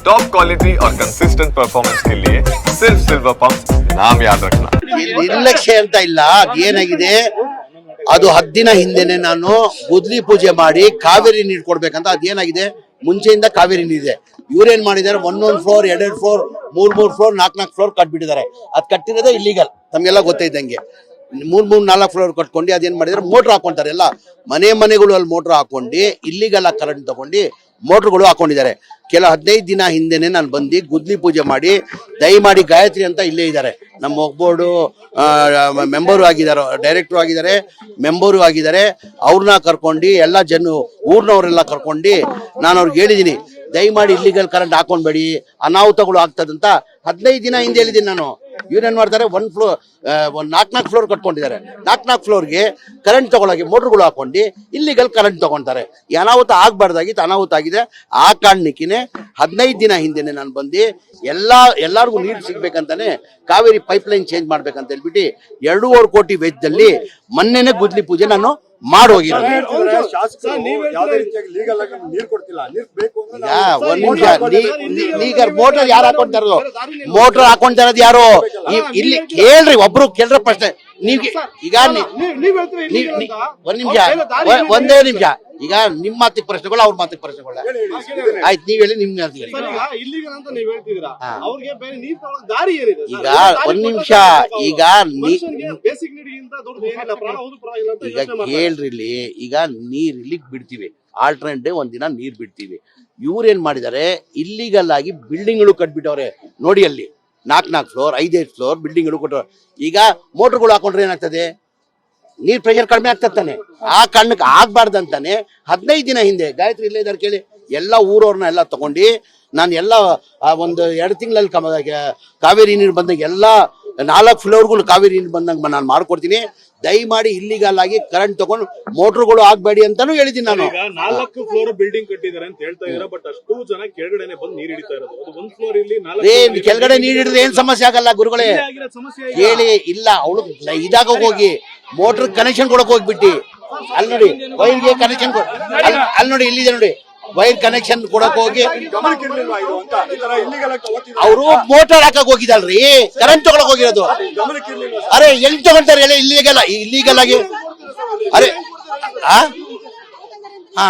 Top quality और consistent performance के लिए सिर्फ सिल्वर पंप नाम याद रखना ಇಲ್ಲಿ ನಿರ್ಲಕ್ಷ್ಯ ಅಂತ ಇಲ್ಲ ಅದ್ ಏನಾಗಿದೆ ಅದು ಹತ್ತು ದಿನ ಹಿಂದೆನೆ ನಾನು ಗುದ್ಲಿ ಪೂಜೆ ಮಾಡಿ ಕಾವೇರಿ ನೀರು ಕೊಡ್ಬೇಕಂತ ಅದೇನಾಗಿದೆ ಮುಂಚೆಯಿಂದ ಕಾವೇರಿ ನೀರಿದೆ ಇವ್ರೇನ್ ಮಾಡಿದ್ದಾರೆ ಒಂದೊಂದು ಫ್ಲೋರ್ ಎರಡೆರಡು ಫ್ಲೋರ್ ಮೂರ್ ಮೂರ್ ಫ್ಲೋರ್ ನಾಲ್ಕು ನಾಲ್ಕು ಫ್ಲೋರ್ ಕಟ್ಬಿಟ್ಟಿದ್ದಾರೆ ಅದ್ ಕಟ್ಟಿರೋದೇ ಇಲ್ಲಿಗಲ್ ತಮ್ಗೆಲ್ಲ ಗೊತ್ತೈದಂಗೆ ಮೂರ್ ಮೂರ್ ನಾಲ್ಕು ಫ್ಲೋರ್ ಕಟ್ಕೊಂಡು ಅದೇನ್ ಮಾಡಿದ್ರೆ ಮೋಟ್ರ್ ಹಾಕೊಂತಾರೆ ಎಲ್ಲ ಮನೆ ಮನೆಗಳು ಅಲ್ಲಿ ಮೋಟ್ರ್ ಹಾಕೊಂಡು ಇಲ್ಲಿಗೆಲ್ಲ ಕರೆಂಟ್ ತಗೊಂಡು ಮೋಟ್ರ್ಗಳು ಹಾಕೊಂಡಿದ್ದಾರೆ. ಕೆಲ ಹದಿನೈದು ದಿನ ಹಿಂದೆನೆ ನಾನು ಬಂದು ಗುದ್ಲಿ ಪೂಜೆ ಮಾಡಿ, ದಯಮಾಡಿ ಗಾಯತ್ರಿ ಅಂತ ಇಲ್ಲೇ ಇದ್ದಾರೆ. ನಮ್ಮ ಒಗ್ಬೋರ್ಡು ಮೆಂಬರು ಆಗಿದ್ದಾರೆ, ಡೈರೆಕ್ಟ್ರು ಆಗಿದ್ದಾರೆ, ಮೆಂಬರು ಆಗಿದ್ದಾರೆ. ಅವ್ರನ್ನ ಕರ್ಕೊಂಡು, ಎಲ್ಲ ಜನ, ಊರಿನವರೆಲ್ಲ ಕರ್ಕೊಂಡು ನಾನು ಅವ್ರಿಗೆ ಹೇಳಿದ್ದೀನಿ, ದಯಮಾಡಿ ಇಲ್ಲಿಗಲ್ ಕರೆಂಟ್ ಹಾಕೊಂಡ್ಬೇಡಿ, ಅನಾಹುತಗಳು ಆಗ್ತದಂತ ಹದಿನೈದು ದಿನ ಹಿಂದೆ ಹೇಳಿದ್ದೀನಿ ನಾನು. ಇವ್ರೇನ್ ಮಾಡ್ತಾರೆ ಒನ್ ಫ್ಲೋರ್ ಒಂದ್ ನಾಲ್ಕು ನಾಲ್ಕು ಫ್ಲೋರ್ ಕಟ್ಕೊಂಡಿದ್ದಾರೆ. ನಾಲ್ಕು ನಾಲ್ಕು ಫ್ಲೋರ್ಗೆ ಕರೆಂಟ್ ತಗೊಳಗೆ ಮೋಟ್ರ್ಗಳು ಹಾಕೊಂಡು ಇಲ್ಲಿಗಲ್ ಕರೆಂಟ್ ತಗೊಂತಾರೆ. ಅನಾಹುತ ಆಗ್ಬಾರ್ದಾಗಿತ್ತು, ಅನಾಹುತ ಆಗಿದೆ. ಆ ಕಾರಣಕ್ಕಿನೇ ಹದಿನೈದು ದಿನ ಹಿಂದೆನೆ ನಾನು ಬಂದು ಎಲ್ಲಾ, ಎಲ್ಲಾರ್ಗು ನೀರು ಸಿಗ್ಬೇಕಂತಾನೆ ಕಾವೇರಿ ಪೈಪ್ ಲೈನ್ ಚೇಂಜ್ ಮಾಡ್ಬೇಕಂತ ಹೇಳ್ಬಿಟ್ಟು ಎರಡೂವರೆ ಕೋಟಿ ವೆಚ್ಚದಲ್ಲಿ ಮೊನ್ನೆನೆ ಗುದ್ಲಿ ಪೂಜೆ ನಾನು ಮಾಡೋಗಿರೋದು ಶಾಸಕರು ಯಾವುದೇ ರೀತಿಯಾಗಿ ಲೀಗಲ್ ಆಗಿ ನೀರು ಕೊಡ್ತಿಲ್ಲ. ನೀರು ಬೇಕು ಅಂದ್ರೆ ಈಗ ನಾವು ಒಂದ್ ನಿಮಿಷ ಈಗ ಮೋಟರ್ ಯಾರು ಹಾಕೊಂತಾರದು ಮೋಟರ್ ಹಾಕೊಂತ ಇರೋದು ಯಾರು? ಈ- ಇಲ್ಲಿ ಕೇಳ್ರಿ ಒಬ್ರು ಕೇಳ್ರ ಪ್ರಶ್ನೆ. ನೀವ್ ಈಗ ನೀ- ನೀವ್ ಹೇಳ್ತೀರಿ ನೀ- ಅಂತ. ಒಂದ್ ನಿಮಿಷ? ಒಂದೇ ನಿಮಿಷ. ಈಗ ನಿಮ್ ಮಾತಿಗೆ ಪ್ರಶ್ನೆಗಳು ಅವ್ರ ಮಾತಿಗೆ ಪ್ರಶ್ನೆಗಳು. ಆಯ್ತು ನೀವ್ ಹೇಳಿ ನಿಮ್ಗೆ ಅಂತ ನೀವ್ ಹೇಳ್ತಿದ್ದೀರಾ? ಹಾ. ಅವ್ರಿಗೆ ಬೇರೆ ನೀರ್ ತಗೊಳಕ್ ದಾರಿ ಏನಿದೆ? ಈಗ ಒಂದ್ ನಿಮಿಷ ಈಗ ನೀ ಬೇಸಿಕ್ ನೀಡ್ಗಿಂತ ದೊಡ್ಡದು ಏನಿಲ್ಲ ಪ್ರಾಣ ಹೌದು ಪರವಾಗಿಲ್ಲ ಅಂತ ಈಗ. ಕೇಳ್ರಿ ಇಲ್ಲಿ ಈಗ ನೀರ್ ಇಲ್ಲಿ ಬಿಡ್ತೀವಿ. ಆಲ್ಟರ್ನೇಟ್ ಡೇ ಒಂದಿನ ನೀರ್ ಬಿಡ್ತೀವಿ. ಇವ್ರೇನ್ ಮಾಡಿದ್ದಾರೆ ಇಲ್ಲಿಗಲ್ ಆಗಿ ಬಿಲ್ಡಿಂಗ್ಗಳು ಕಟ್ಬಿಟ್ಟವ್ರೆ. ನೋಡಿ ಅಲ್ಲಿ ನಾಲ್ಕ್ ನಾಲ್ಕು ಫ್ಲೋರ್ ಐದೈದು ಫ್ಲೋರ್ ಬಿಲ್ಡಿಂಗ್ಗಳು ಕೊಟ್ಟವ್ರೆ. ಈಗ ಮೋಟರ್ಗಳು ಹಾಕೊಂಡ್ರೆ ಏನಾಗ್ತದೆ? ನೀರ್ ಪ್ರೆಷರ್ ಕಡಿಮೆ ಆಗ್ತದೆ ತಾನೆ. ಆ ಕಾರಣಕ್ಕೆ ಆಗ್ಬಾರ್ದಂತಾನೆ ಹದಿನೈದು ದಿನ ಹಿಂದೆ, ಗಾಯತ್ರಿ ಇಲ್ಲೇ ಇದಾರೆ ಕೇಳಿ, ಎಲ್ಲ ಊರವ್ರನ್ನ ಎಲ್ಲ ತಗೊಂಡು, ನಾನು ಎಲ್ಲ ಒಂದು ಎರಡು ತಿಂಗಳಲ್ಲಿ ಕಾವೇರಿ ನೀರು ಬಂದಾಗ ಎಲ್ಲ ನಾಲ್ಕು ಫ್ಲೋರ್ಗಳು ಕಾವೇರಿ ನೀರು ಬಂದಂಗೆ ನಾನು ಮಾಡ್ಕೊಡ್ತೀನಿ. ದಯಮಾಡಿ ಇಲ್ಲಿಗಲ್ ಆಗಿ ಕರೆಂಟ್ ತಗೊಂಡು ಗಳು ಆಗ್ಬೇಡಿ ಅಂತಾನು ಹೇಳಿದೀನಿ ನಾನು. ನಾಲ್ಕು ಫ್ಲೋರ್ ಬಿಲ್ಡಿಂಗ್ ಕಟ್ಟಿದ್ದಾರೆ ಅಂತ ಹೇಳ್ತಾ ಇದಾರೆ ಬಟ್ ಅಷ್ಟು ಜನ ಕೆಳಗಡೆನೆ ಬಂದು ನೀರ್ ಹಿಡಿತಾ ಇರೋದು. ಒಂದ್ ಫ್ಲೋರ್ ಇಲ್ಲಿ ನಾಲ್ಕು ಕೆಳಗಡೆ ನೀರು ಹಿಡಿದ್ರೆ ಏನ್ ಸಮಸ್ಯೆ ಆಗಲ್ಲ ಗುರುಗಳೇ. ಹೇಳಿ ಇಲ್ಲ ಅವಳು ಇದಾಗ ಹೋಗಿ. ಮೋಟರ್ ಕನೆಕ್ಷನ್ ಕೊಡಕ್ ಹೋಗ್ಬಿಟ್ಟಿ. ಅಲ್ಲಿ ನೋಡಿ ವೈರ್ಗೆ ಕನೆಕ್ಷನ್ ಅಲ್ಲಿ ನೋಡಿ ಇಲ್ಲಿದೆ ನೋಡಿ. ವೈರ್ ಕನೆಕ್ಷನ್ ಕೊಡಕ್ ಹೋಗಿ. ಅವರು ಮೋಟಾರ್ ಹಾಕಕ್ ಹೋಗಿದಲ್ರಿ ಕರೆಂಟ್ ತಗೊಳಕ್ ಹೋಗಿರೋದು. ಅರೆ ಎಲ್ಲಿ ತಗೊಂತಾರೆ ಹೇಳಿ ಇಲ್ಲಿಗೆಲ್ಲ ಇಲ್ಲಿಗಲ್ ಆಗಿ ಅರೆ ಹಾ.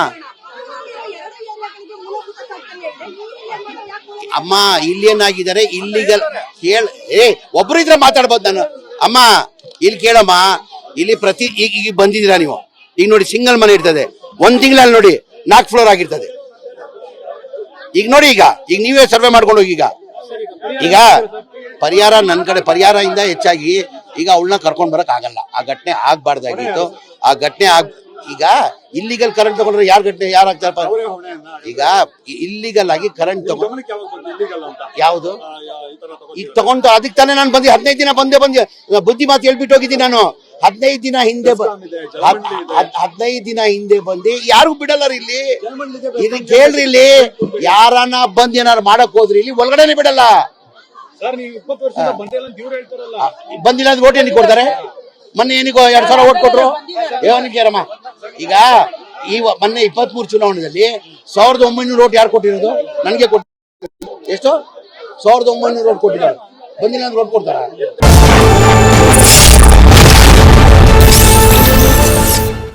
ಅಮ್ಮ ಇಲ್ಲಿ ಏನಾಗಿದ್ದಾರೆ ಇಲ್ಲಿಗಲ್ ಕೇಳ ಏ ಒಬ್ರು ಇದ್ರೆ ಮಾತಾಡ್ಬೋದು ನಾನು. ಅಮ್ಮ ಇಲ್ಲಿ ಕೇಳಮ್ಮ ಇಲ್ಲಿ ಪ್ರತಿ ಈಗ ಈಗ ಬಂದಿದ್ದೀರಾ ನೀವು? ಈಗ ನೋಡಿ ಸಿಂಗಲ್ ಮನೆ ಇರ್ತದೆ. ಒಂದ್ ತಿಂಗಳಲ್ಲಿ ನೋಡಿ. ನಾಲ್ಕು ಫ್ಲೋರ್ ಆಗಿರ್ತದೆ. ಈಗ ನೋಡಿ ಈಗ ಈಗ ನೀವೇ ಸರ್ವೆ ಮಾಡ್ಕೊಂಡು ಹೋಗಿ ಈಗ. ಈಗ ಪರಿಹಾರ ನನ್ನ ಕಡೆ ಪರಿಹಾರ ಇಂದ ಹೆಚ್ಚಾಗಿ ಈಗ ಅವಳನ್ನ ಕರ್ಕೊಂಡು ಬರಕ್ ಆಗಲ್ಲ. ಆ ಘಟನೆ ಆಗ್ಬಾರ್ದಾಗಿತ್ತು ಆ ಘಟನೆ ಆಗ್, ಈಗ ಇಲ್ಲಿಗಲ್ ಕರೆಂಟ್ ತಗೊಂಡ್ರೆ ಯಾರ್ ಘಟನೆ, ಯಾರು ಆಗ್ತಾರಪ್ಪ? ಈಗ ಇಲ್ಲಿಗಲ್ ಆಗಿ ಕರೆಂಟ್ ತಗೊಂಡ್ ಯಾವುದು? ಈಗ ತಗೊಂಡು, ಅದಕ್ಕೆ ತಾನೇ ನಾನು ಬಂದಿ, ಹದಿನೈದು ದಿನ ಬಂದೆ ಬಂದೆ. ಬುದ್ಧಿ ಮಾತು ಹೇಳ್ಬಿಟ್ಟು ಹೋಗಿದ್ದೀನಿ ನಾನು. ಹದಿನೈದು ದಿನ ಹಿಂದೆ ಹದಿನೈದು ದಿನ ಹಿಂದೆ ಬಂದು ಯಾರಿಗೂ ಬಿಡಲ್ಲ ಇಲ್ಲಿ? ಇದು ಕೇಳ್ರಿ ಇಲ್ಲಿ. ಯಾರನ್ನ ಬಂದ್ ಏನಾರು ಮಾಡಕ್ ಹೋದ್ರಿ ಇಲ್ಲಿ? ಒಳಗಡೆನೆ ಬಿಡಲ್ಲ. ಬಂದಿಲ್ಲ ಅಂದ್ರೆ ಓಟ್ ಏನಕ್ಕೆ ಕೊಡ್ತಾರೆ? ಮೊನ್ನೆ ಏನಿಗೋ ಎರಡ್ ಸಾವಿರ ಓಟ್ ಕೊಟ್ರು? ಏನಿಗೆರಮ್ಮ ಈಗ ಈ ಮೊನ್ನೆ ಇಪ್ಪತ್ತ್ ಮೂರು ಚುನಾವಣೆಯಲ್ಲಿ ಸಾವಿರದ ಒಂಬೈನೂರು ಓಟ್ ಯಾರು ಕೊಟ್ಟಿರೋದು? ನನಗೆ ಕೊಟ್ಟು ಎಷ್ಟು? ಸಾವಿರದ ಒಂಬೈನೂರು ಓಟ್ ಕೊಟ್ಟಿದ್ದಾರೆ. ಬಂದಿಲ್ಲ ಅಂದ್ರೆ ಓಟ್ ಕೊಡ್ತಾರ?